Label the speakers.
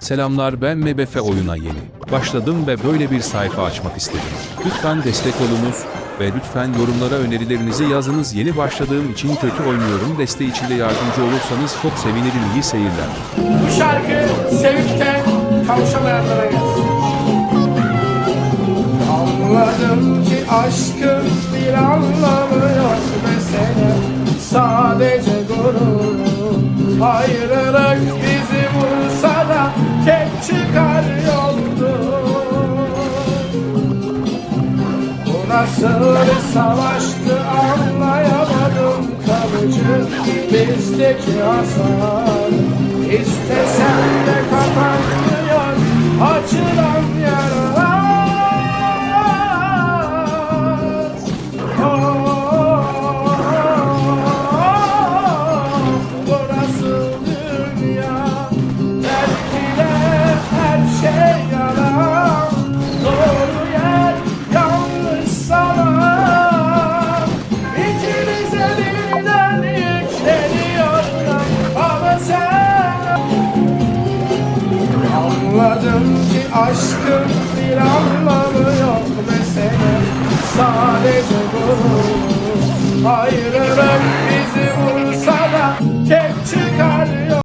Speaker 1: Selamlar ben Mebefe oyuna yeni. Başladım ve böyle bir sayfa açmak istedim. Lütfen destek olunuz ve lütfen yorumlara önerilerinizi yazınız. Yeni başladığım için kötü oynuyorum. Desteği için de yardımcı olursanız çok sevinirim. İyi seyirler.
Speaker 2: Bu şarkı sevip de kavuşamayanlara gelsin. Anladım ki aşkın bir anlamı yok mesele Sadece gurur Ayrılık da tek çıkar yoldur Bu nasıl savaştı anlayamadım kalıcı. Bizdeki hasar. İstesem de kapanmıyor açılan yaralar Anladım ki aşkın bir anlamı yok mesele Sadece bu. Ayrılık bizi vurur